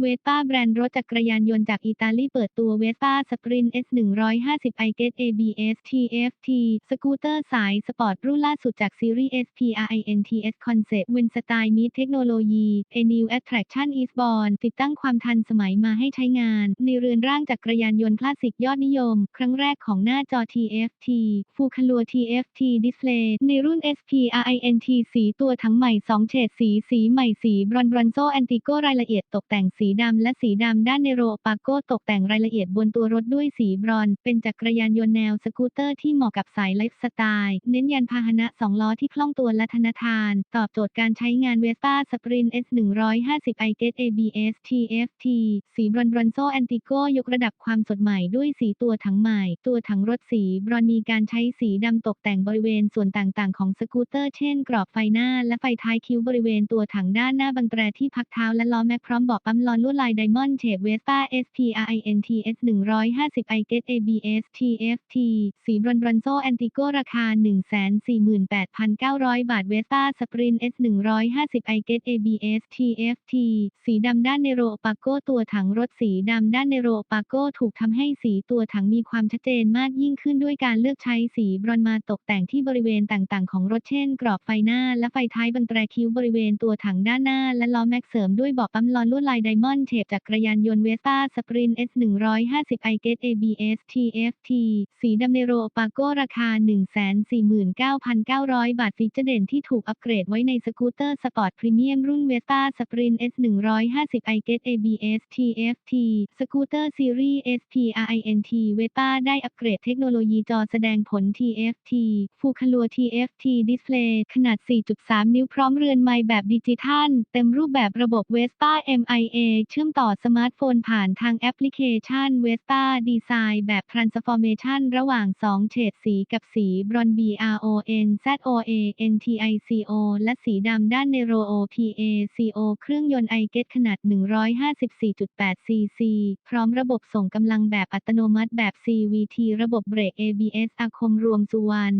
เวสป้าแบรนด์รถจักรยานยนต์จากอิตาลีเปิดตัวเวสป้าสปริน S 150 i Get ABS TFT สกูตเตอร์สายสปอร์ตรุ่นล่าสุดจากซีรีส์ SPRINTS Concept Win Style Meet Technology A New Attraction is Born ติดตั้งความทันสมัยมาให้ใช้งาน ในเรือนร่างจักรยานยนต์คลาสสิกยอดนิยม ครั้งแรกของหน้าจอ TFT ฟูค l ลัว TFT Display ในรุ่น SPRINT สีตัวทั้งใหม่ 2 เฉดสี สีใหม่สีบรอนบรอนโซแอนติโกรายละเอียดตกแต่งสีีดำและสีดำด้านเนโรปาโกตกแต่งรายละเอียดบนตัวรถด้วยสีบรอน เป็นจักรยานยนต์แนวสกูตเตอร์ที่เหมาะกับสายไลฟ์สไตล์ เน้นยานพาหนะ2ล้อที่คล่องตัวและทนทาน ตอบโจทย์การใช้งานเวสป้าสปริน S 150 i Get ABS TFT สีบรอนบรอนโซแอนติโกยกระดับความสดใหม่ด้วยสีตัวถังใหม่ ตัวถังรถสีบรอนมีการใช้สีดำตกแต่งบริเวณส่วนต่างๆ ของสกูตเตอร์เช่น กรอบไฟหน้าและไฟท้ายคิ้วบริเวณตัวถังด้านหน้าบังแตรที่พักเท้าและล้อแม็กพร้อมเบอกปั๊มลอนลวดลายไดมอนด์เชฟเวสป้า SPRINT S 150 i Get ABS TFT สีบรอนบรอนโซแอนติโกราคา 148,900 บาทเวสป้าสปริน S 150 i Get ABS TFT สีดำด้านเนโรปาโกตัวถังรถสีดำด้านเนโรปาโกถูกทำให้สีตัวถังมีความชัดเจนมากยิ่งขึ้นด้วยการเลือกใช้สีบรอนมาตกแต่งที่บริเวณต่างๆ ของรถเช่น กรอบไฟหน้าและไฟท้ายบังแตรคิ้วบริเวณตัวถังด้านหน้าและล้อแม็กเสริมด้วยเบาะปั๊มลอนลวดลายไดมอนด์เชฟจักรยานยนต์เวสป้าสปริน S 150 i Get ABS TFT สีดำเนโรปาโก้ราคา149,900บาทฟีเจอร์เด่นที่ถูกอัปเกรดไว้ในสกูตเตอร์สปอร์ตพรีเมียมรุ่นเวสป้าสปริน S 150 i Get ABS TFT สกูตเตอร์ซีรีส์ SPRINT เวสป้าได้อัปเกรดเทคโนโลยีจอแสดงผล TFT ฟูค l ลัว TFT Display ขนาด 4.3 นิ้วพร้อมเรือนไมค์แบบดิจิทัล เต็มรูปแบบระบบ Vespa MIA เชื่อมต่อสมาร์ทโฟนผ่านทางแอปพลิเคชัน Vespa Design แบบ Transformation ระหว่าง 2 เฉดสีกับสีบรอน BRON ZOANTICO และสีดำด้าน Nero PACO เครื่องยนต์ iGet ขนาด 154.8 cc พร้อมระบบส่งกำลังแบบอัตโนมัติแบบ CVT ระบบเบรก ABS อาคมรวมสุวรรณ